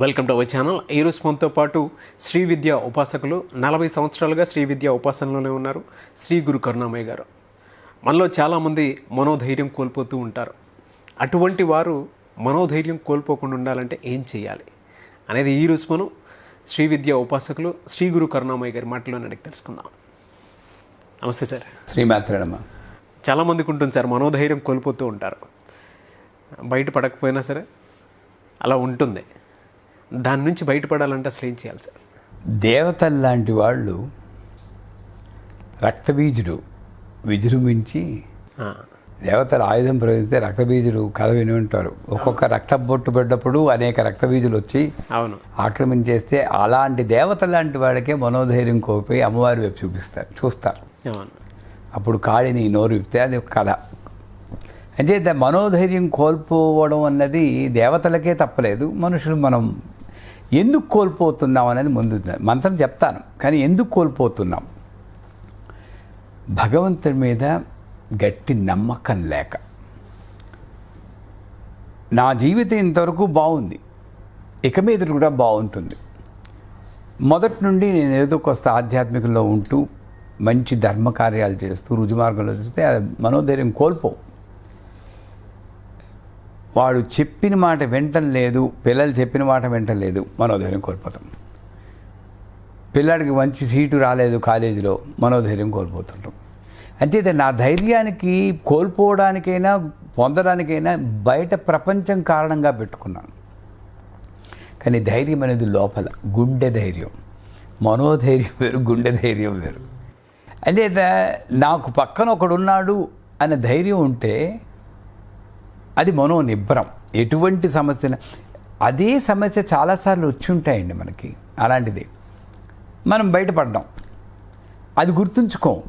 Welcome to our channel ఈ రోజు మనతో పాటు శ్రీ విద్య ఉపాసకులు నలభై సంవత్సరాలుగా శ్రీ విద్య ఉపాసనలోనే ఉన్నారు. శ్రీ గురు కరుణామయ్య గారు. మనలో చాలామంది మనోధైర్యం కోల్పోతూ ఉంటారు. అటువంటి వారు మనోధైర్యం కోల్పోకుండా ఉండాలంటే ఏం చేయాలి అనేది ఈ రోజు మనం శ్రీ విద్య ఉపాసకులు శ్రీ గురు కరుణామయ్య గారి మాటలో అడిగి తెలుసుకుందాం. నమస్తే సార్. శ్రీమాత్రనమ్మ చాలామందికి ఉంటుంది సార్ మనోధైర్యం కోల్పోతూ ఉంటారు. బయట పడకపోయినా సరే అలా ఉంటుంది. దాని నుంచి బయటపడాలంటే అసలు ఏం చేయాలి సార్? దేవతలు లాంటి వాళ్ళు రక్తబీజుడు విజృంభించి దేవతల ఆయుధం ప్రయోగిస్తే రక్తబీజుడు కథ విని ఉంటారు. ఒక్కొక్క రక్త బొట్టు పడ్డప్పుడు అనేక రక్తబీజులు వచ్చి అవును. ఆక్రమించేస్తే అలాంటి దేవత లాంటి వాడికే మనోధైర్యం కోల్పోయి అమ్మవారి వైపు చూపిస్తారు చూస్తారు. అప్పుడు కాళిని నోరు విప్తే అది ఒక కథ. అంటే మనోధైర్యం కోల్పోవడం అన్నది దేవతలకే తప్పలేదు మనుషులు మనం ఎందుకు కోల్పోతున్నాం అనేది ముందు మంత్రం చెప్తాను. కానీ ఎందుకు కోల్పోతున్నాం? భగవంతుడి మీద గట్టి నమ్మకం లేక. నా జీవితం ఇంతవరకు బాగుంది. ఇక మీద కూడా బాగుంటుంది. మొదటి నుండి నేను ఏదో కొంత ఆధ్యాత్మికంలో ఉంటూ మంచి ధర్మకార్యాలు చేస్తూ రుజుమార్గంలో చేస్తే అది మనోధైర్యం కోల్పోవు. వాడు చెప్పిన మాట వెంటం లేదు పిల్లలు చెప్పిన మాట వెంటం లేదు మనోధైర్యం కోల్పోతాం. పిల్లాడికి మంచి సీటు రాలేదు కాలేజీలో మనోధైర్యం కోల్పోతుంటాం. అంటే నా ధైర్యానికి కోల్పోవడానికైనా పొందడానికైనా బయట ప్రపంచం కారణంగా పెట్టుకున్నాను. కానీ ధైర్యం అనేది లోపల గుండె ధైర్యం. మనోధైర్యం వేరు గుండె ధైర్యం వేరు. అంటే నాకు పక్కన ఒకడున్నాడు అనే ధైర్యం ఉంటే అది మనోనిబ్బరం. ఎటువంటి సమస్య అదే సమస్య చాలాసార్లు వచ్చి ఉంటాయండి మనకి. అలాంటిది. మనం బయటపడ్డాం. అది గుర్తుంచుకోం.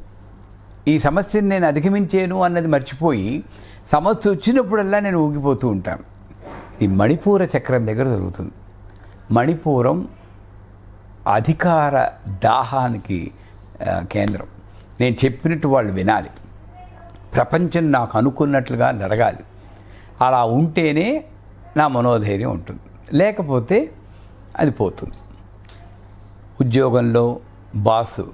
ఈ సమస్యని నేను అధిగమించాను అన్నది మర్చిపోయి సమస్య వచ్చినప్పుడల్లా నేను ఊగిపోతూ ఉంటాను. ఇది మణిపూర చక్రం దగ్గర జరుగుతుంది. మణిపూరం అధికార దాహానికి కేంద్రం. నేను చెప్పినట్టు వాళ్ళు వినాలి. ప్రపంచం నాకు అనుకున్నట్లుగా జరగాలి. అలా ఉంటేనే నా మనోధైర్యం ఉంటుంది. లేకపోతే అది పోతుంది. ఉద్యోగంలో బాసు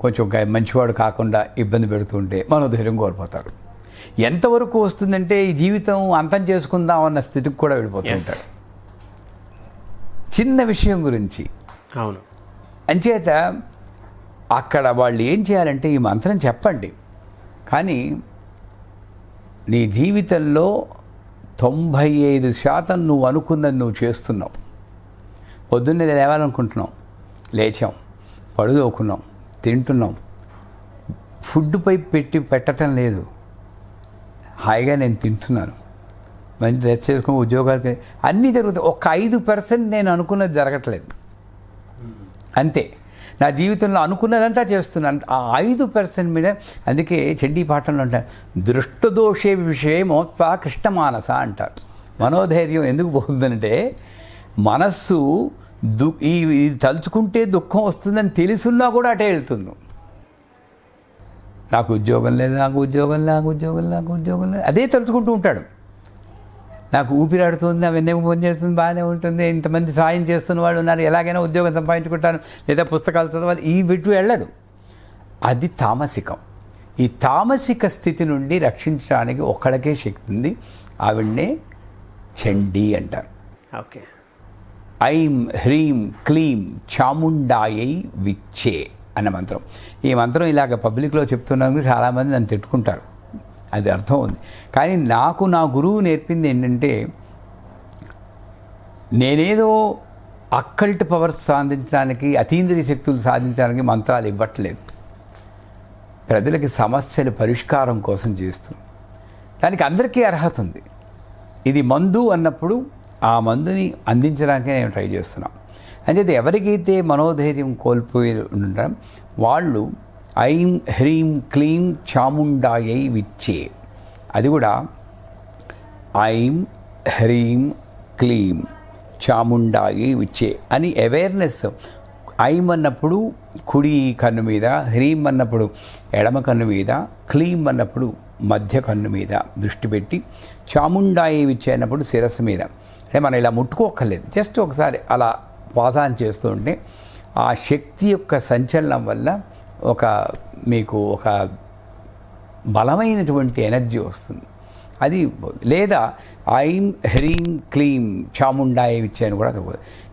కొంచెం మంచివాడు కాకుండా ఇబ్బంది పెడుతుంటే మనోధైర్యం కోల్పోతాడు. ఎంతవరకు వస్తుందంటే ఈ జీవితం అంతం చేసుకుందాం అన్న స్థితికి కూడా వెళ్ళిపోతుంటాడు చిన్న విషయం గురించి. అవును. అంచేత అక్కడ వాళ్ళు ఏం చేయాలంటే ఈ మంత్రం చెప్పండి. కానీ నీ జీవితంలో తొంభై ఐదు శాతం నువ్వు అనుకున్నది నువ్వు చేస్తున్నావు. పొద్దున్నే లేవాలనుకుంటున్నాం లేచాం. పడుదోకున్నాం తింటున్నాం. ఫుడ్పై పెట్టి పెట్టడం లేదు. హాయిగా నేను తింటున్నాను. మంచి డ్రెస్ చేసుకుని ఉద్యోగాలకి అన్నీ జరుగుతాయి. ఒక ఐదు పర్సెంట్ నేను అనుకున్నది జరగట్లేదు. అంతే. నా జీవితంలో అనుకున్నదంతా చేస్తున్నాను ఆ ఐదు పర్సెంట్ మీద అందుకే చెడ్డీ పాఠంలో అంటారు. దృష్టదోషే విషయమోత్వా కృష్ణమానస అంటారు. మనోధైర్యం ఎందుకు పోతుందంటే మనస్సు దు ఈ ఇది తలుచుకుంటే దుఃఖం వస్తుందని తెలుసున్నా కూడా అటే వెళ్తుంది. నాకు ఉద్యోగం లేదు నాకు ఉద్యోగం నాకు ఉద్యోగం నాకు ఉద్యోగం లేదు. అదే తలుచుకుంటూ ఉంటాడు. నాకు ఊపిరాడుతుంది అవన్నీ ఫోన్ చేస్తుంది బాగానే ఉంటుంది ఇంతమంది సాయం చేస్తున్న వాళ్ళు ఉన్నారు ఎలాగైనా ఉద్యోగం సంపాదించుకుంటాను లేదా పుస్తకాలు చదవాలి ఈ విటు వెళ్ళడు. అది తామసికం. ఈ తామసిక స్థితి నుండి రక్షించడానికి ఒకళ్ళకే శక్తి ఉంది ఆవిడ్నే చండీ అంటారు. ఓకే. ఐం హ్రీం క్లీం చాముండాయై విచ్చే అన్న మంత్రం. ఈ మంత్రం ఇలాగ పబ్లిక్లో చెప్తున్నందుకు చాలామంది నన్ను తిట్టుకుంటారు. అది అర్థం ఉంది కానీ నాకు నా గురువు నేర్పింది ఏంటంటే నేనేదో అక్కల్ట్ పవర్ సాధించడానికి అతీంద్రియ శక్తులు సాధించడానికి మంత్రాలు ఇవ్వట్లేదు. ప్రజలకి సమస్యల పరిష్కారం కోసం చేస్తున్నాం. దానికి అందరికీ అర్హత ఉంది. ఇది మందు అన్నప్పుడు ఆ మందుని అందించడానికే నేను ట్రై చేస్తున్నాం. అంటే ఎవరికైతే మనోధైర్యం కోల్పోయి ఉండడం వాళ్ళు ఐం హ్రీం క్లీం చాముండాయై విచ్చే. అది కూడా ఐం హ్రీం క్లీం చాముండాయి విచ్చే అని అవేర్నెస్ ఐం అన్నప్పుడు కుడి కన్ను మీద హ్రీం అన్నప్పుడు ఎడమ కన్ను మీద క్లీం అన్నప్పుడు మధ్య కన్ను మీద దృష్టి పెట్టి చాముండాయి ఇచ్చేటప్పుడు శిరస్సు మీద. అంటే మనం ఇలా ముట్టుకోక్కర్లేదు. జస్ట్ ఒకసారి అలా పాదాన్ని చేస్తూ ఉంటే ఆ శక్తి యొక్క సంచలనం వల్ల ఒక మీకు ఒక బలమైనటువంటి ఎనర్జీ వస్తుంది. అది లేదా ఐం హ్రీం క్లీం చాముండాయే విచ్చే అని కూడా అది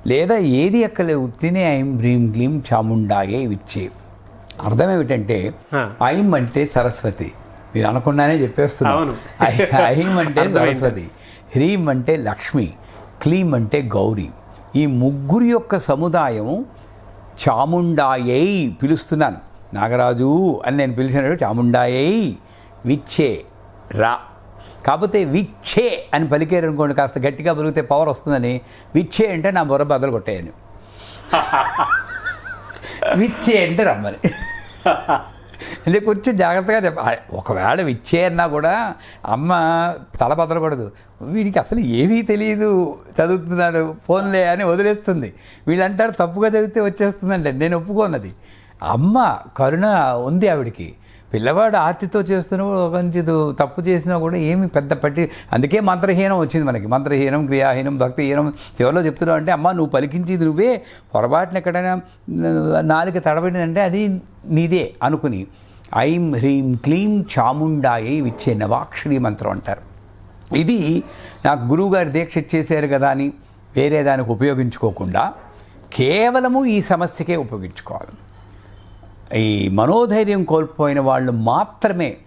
లేదా ఏది ఎక్కలే ఉత్తినే ఐం హ్రీం క్లీం చాముండాయే విచ్చే అర్థం ఏమిటంటే. ఐం అంటే సరస్వతి. మీరు అనుకున్నానే చెప్పేస్తున్నాను. ఐ- అంటే. సరస్వతి. హ్రీం అంటే లక్ష్మి. క్లీం అంటే గౌరీ. ఈ ముగ్గురు యొక్క సముదాయం చాముండాయై పిలుస్తున్నాను. నాగరాజు అని నేను పిలిచినట్టు చాముండాయై విచ్చే రా. కాకపోతే విచ్చే అని పలికారు అనుకోండి కాస్త గట్టిగా పలికితే పవర్ వస్తుందని. విచ్చే అంటే నా బుర్ర బద్దలు కొట్టేయను. విచ్చే అంటే రమ్మని. అంటే కొంచెం జాగ్రత్తగా చెప్ప ఒకవేళ విచ్చే అన్నా కూడా అమ్మ తల బదలకూడదు. వీడికి అసలు ఏమీ తెలియదు చదువుతున్నాడు ఫోన్లే అని వదిలేస్తుంది. వీళ్ళు అంటారు తప్పుగా చదివితే వచ్చేస్తుందండి నేను ఒప్పుకోనది. అమ్మ కరుణ ఉంది ఆవిడికి. పిల్లవాడు ఆర్తితో చేస్తున్న కొంచెం తప్పు చేసినా కూడా ఏమి పెద్ద పట్టి అందుకే మంత్రహీనం వచ్చింది మనకి. మంత్రహీనం క్రియాహీనం భక్తిహీనం చివరిలో చెప్తున్నావు అంటే అమ్మ నువ్వు పలికించేది నువ్వే. పొరపాటున ఎక్కడైనా నాలుక తడబడిందంటే అది నీదే అనుకుని. ఐం హ్రీం క్లీం చాముండాయి విచ్చే నవాక్షరి మంత్రం అంటారు. ఇది నాకు గురువుగారు దీక్ష చేశారు కదా అని వేరే దానికి ఉపయోగించుకోకుండా కేవలము ఈ సమస్యకే ఉపయోగించుకోవాలి. ఈ మనోధైర్యం కోల్పోయిన వాళ్ళు మాత్రమే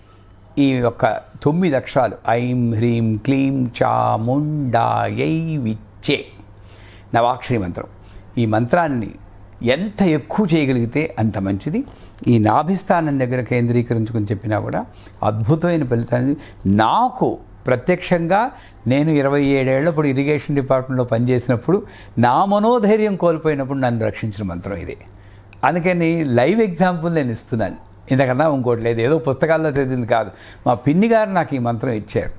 ఈ యొక్క తొమ్మిది అక్షరాలు ఐం హ్రీం క్లీం చాముండాయై విచ్చే నవాక్షరి మంత్రం. ఈ మంత్రాన్ని ఎంత ఎక్కువ చేయగలిగితే అంత మంచిది. ఈ నాభిస్థానం దగ్గర కేంద్రీకరించుకుని చెప్పినా కూడా అద్భుతమైన ఫలితాన్ని నాకు ప్రత్యక్షంగా నేను ఇరవై ఏడేళ్ళప్పుడు ఇరిగేషన్ డిపార్ట్మెంట్లో పనిచేసినప్పుడు నా మనోధైర్యం కోల్పోయినప్పుడు నన్ను రక్షించిన మంత్రం ఇదే. అందుకని లైవ్ ఎగ్జాంపుల్ నేను ఇస్తున్నాను. ఇంతకన్నా ఇంకోటి లేదు. ఏదో పుస్తకాల్లో చదివింది కాదు. మా పిన్ని గారు నాకు ఈ మంత్రం ఇచ్చారు.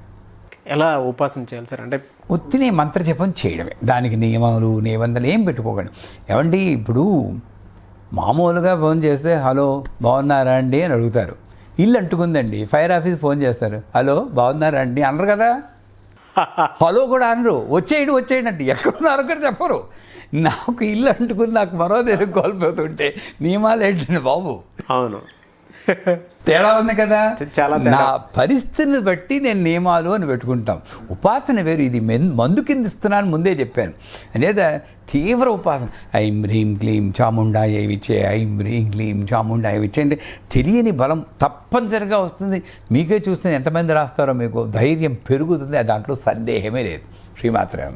ఎలా ఉపాసన చేయాలి సార్? అంటే మంత్ర జపం చేయడమే. దానికి నియమాలు నిబంధనలు ఏం పెట్టుకోకండి. ఏమండి ఇప్పుడు మామూలుగా ఫోన్ చేస్తే హలో బాగున్నారా అండి? అని అడుగుతారు. ఇల్లు అంటుకుందండి. ఫైర్ ఆఫీస్ ఫోన్ చేస్తారు. హలో బాగున్నారా అండి? అనరు కదా. హలో కూడా అనరు. వచ్చేయండి వచ్చేయండి. అంటే ఎక్కడున్నారు కూడా చెప్పరు. నాకు ఇల్లు అంటుకుని నాకు మరో దగ్గర కోల్పోతుంటే నియమాలు ఏంటండి బాబు? అవును. తేడా ఉంది కదా? చాలా. నా పరిస్థితిని బట్టి నేను నియమాలు అని పెట్టుకుంటాం. ఉపాసన వేరు. ఇది మెన్- మందు కింద ఇస్తున్నాను ముందే చెప్పాను. అనేది తీవ్ర ఉపాసన. ఐం హ్రీం క్లీం చాముండాయ విచ్చే ఐం హ్రీం క్లీం చాముండాయ విచ్చే అంటే తెలియని బలం తప్పనిసరిగా వస్తుంది. మీకే చూస్తే ఎంతమంది రాస్తారో మీకు? ధైర్యం పెరుగుతుంది. దాంట్లో సందేహమే లేదు. శ్రీమాత్రేమ